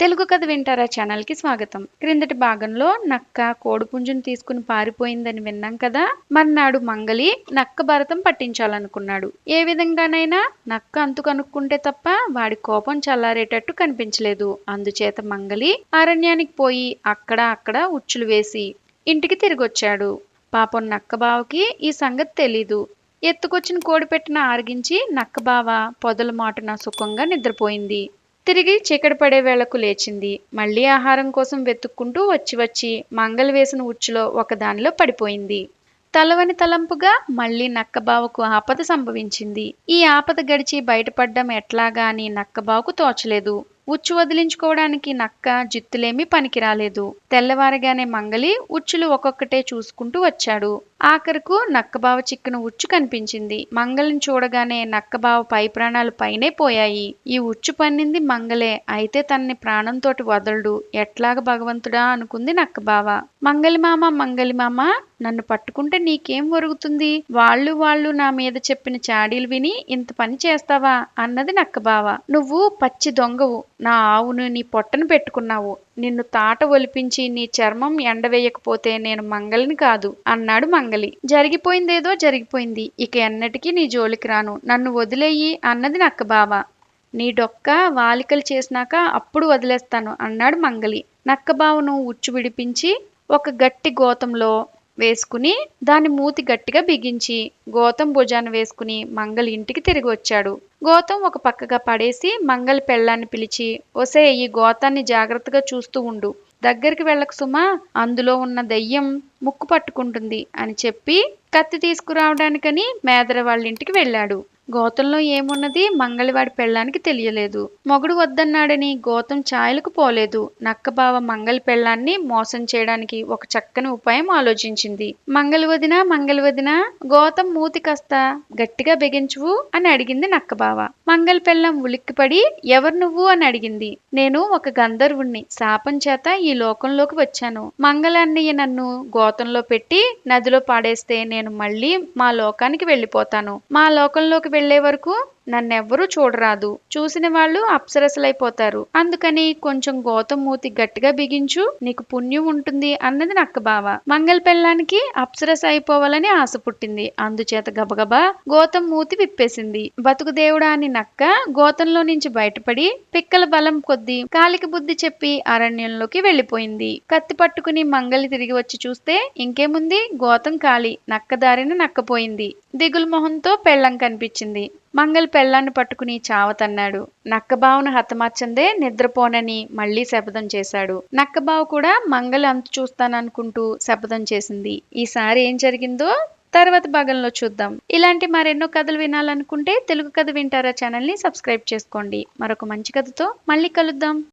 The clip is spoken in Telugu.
తెలుగు కథ వింటారా ఛానల్కి స్వాగతం. క్రిందటి భాగంలో నక్క కోడిపుంజును తీసుకుని పారిపోయిందని విన్నాం కదా? మర్నాడు మంగలి నక్క భరతం పట్టించాలనుకున్నాడు. ఏ విధంగానైనా నక్క అంతు కనుక్కుంటే తప్ప వాడి కోపం చల్లారేటట్టు కనిపించలేదు. అందుచేత మంగలి అరణ్యానికి పోయి అక్కడ అక్కడ ఉచ్చులు వేసి ఇంటికి తిరిగొచ్చాడు. పాపం నక్క బావకి ఈ సంగతి తెలీదు. ఎత్తుకొచ్చిన కోడి పెట్టిన ఆరగించి నక్క బావ పొదల మాటున సుఖంగా నిద్రపోయింది. తిరిగి చీకటి పడే వేళకు లేచింది. మళ్ళీ ఆహారం కోసం వెతుక్కుంటూ వచ్చి వచ్చి మంగలి వేసిన ఉచ్చులో ఒకదానిలో పడిపోయింది. తలవని తలంపుగా మళ్ళీ నక్కబావకు ఆపద సంభవించింది. ఈ ఆపద గడిచి బయటపడ్డం ఎట్లాగా అని నక్కబావకు తోచలేదు. ఉచ్చు వదిలించుకోవడానికి నక్క జిత్తులేమీ పనికిరాలేదు. తెల్లవారగానే మంగలి ఉచ్చులు ఒక్కొక్కటే చూసుకుంటూ వచ్చాడు. ఆఖరుకు నక్కబావ చిక్కిన ఉచ్చు కనిపించింది. మంగలిని చూడగానే నక్కబావ పై ప్రాణాలు పైనే పోయాయి. ఈ ఉచ్చు పన్నింది మంగలే అయితే తనని ప్రాణంతోటి వదలడు. ఎట్లాగ భగవంతుడా అనుకుంది నక్కబావ. మంగలి మామ మంగలి మామ నన్ను పట్టుకుంటే నీకేం ఒరుగుతుంది? వాళ్ళు వాళ్ళు నా మీద చెప్పిన చాడీలు విని ఇంత పని చేస్తావా? అన్నది నక్కబావ. నువ్వు పచ్చి దొంగవు. నా ఆవును నీ పొట్టను పెట్టుకున్నావు. నిన్ను తాట ఒలిపించి నీ చర్మం ఎండవేయకపోతే నేను మంగలిని కాదు అన్నాడు మంగలి. జరిగిపోయిందేదో జరిగిపోయింది. ఇక ఎన్నటికీ నీ జోలికి రాను. నన్ను వదిలేయి అన్నది నక్కబావ నీ డొక్క వాలికలు చేసినాక అప్పుడు వదిలేస్తాను అన్నాడు మంగలి. నక్కబావను ఉచ్చు విడిపించి ఒక గట్టి గోతంలో వేసుకుని దాని మూతి గట్టిగా బిగించి గోతం భుజాన వేసుకుని మంగలి ఇంటికి తిరిగి వచ్చాడు. గోతం ఒక పక్కగా పడేసి మంగలి పెళ్ళాన్ని పిలిచి ఒసే ఈ గోతాన్ని జాగ్రత్తగా చూస్తూ ఉండు. దగ్గరికి వెళ్ళక సుమా అందులో ఉన్న దయ్యం ముక్కు పట్టుకుంటుంది అని చెప్పి కత్తి తీసుకురావడానికని మేదర వాళ్ళ ఇంటికి వెళ్ళాడు. గోతంలో ఏమున్నది? మంగళవాడి పెళ్ళానికి తెలియలేదు. మొగుడు వద్దన్నాడని గోతం ఛాయలకు పోలేదు. నక్కబావ మంగలి పెళ్ళాన్ని మోసం చేయడానికి ఒక చక్కని ఉపాయం ఆలోచించింది. మంగలి వదిన మంగలి వదిన గోతం మూతి కాస్త గట్టిగా బిగించువు అని అడిగింది నక్కబావ మంగలి పెళ్ళం ఉలిక్కిపడి ఎవరు నువ్వు అని అడిగింది. నేను ఒక గంధర్వుణ్ణి. శాపం చేత ఈ లోకంలోకి వచ్చాను. మంగళాన్నయ్య నన్ను గోతంలో పెట్టి నదిలో పాడేస్తే నేను మళ్ళీ మా లోకానికి వెళ్ళిపోతాను. మా లోకంలోకి వెళ్ళే వరకు నన్నెవ్వరూ చూడరాదు. చూసిన వాళ్ళు అప్సరసలైపోతారు. అందుకని కొంచెం గోతం మూతి గట్టిగా బిగించు నీకు పుణ్యం ఉంటుంది అన్నది నక్క బావ. మంగళ పెళ్ళానికి అప్సరస అయిపోవాలని ఆశ పుట్టింది. అందుచేత గబగబా గోతం మూతి విప్పేసింది. బతుకు దేవుడా అని నక్క గోతంలో నుంచి బయటపడి పిక్కల బలం కొద్దీ కాలికి బుద్ధి చెప్పి అరణ్యంలోకి వెళ్ళిపోయింది. కత్తి పట్టుకుని మంగలి తిరిగి వచ్చి చూస్తే ఇంకేముంది? గోతం ఖాళీ. నక్క దారిన నక్కపోయింది దిగులు మొహంతో పెళ్ళం కనిపించింది. మంగళ పెళ్ళాన్ని పట్టుకుని చావతన్నాడు. నక్కబావును హతమార్చందే నిద్రపోనని మళ్ళీ శపథం చేశాడు. నక్కబావు కూడా మంగళ అంత చూస్తాననుకుంటూ శపథం చేసింది. ఈసారి ఏం జరిగిందో తర్వాత భాగంలో చూద్దాం. ఇలాంటి మరెన్నో కథలు వినాలనుకుంటే తెలుగు కథ వింటారా ఛానల్ని సబ్స్క్రైబ్ చేసుకోండి. మరొక మంచి కథతో మళ్ళీ కలుద్దాం.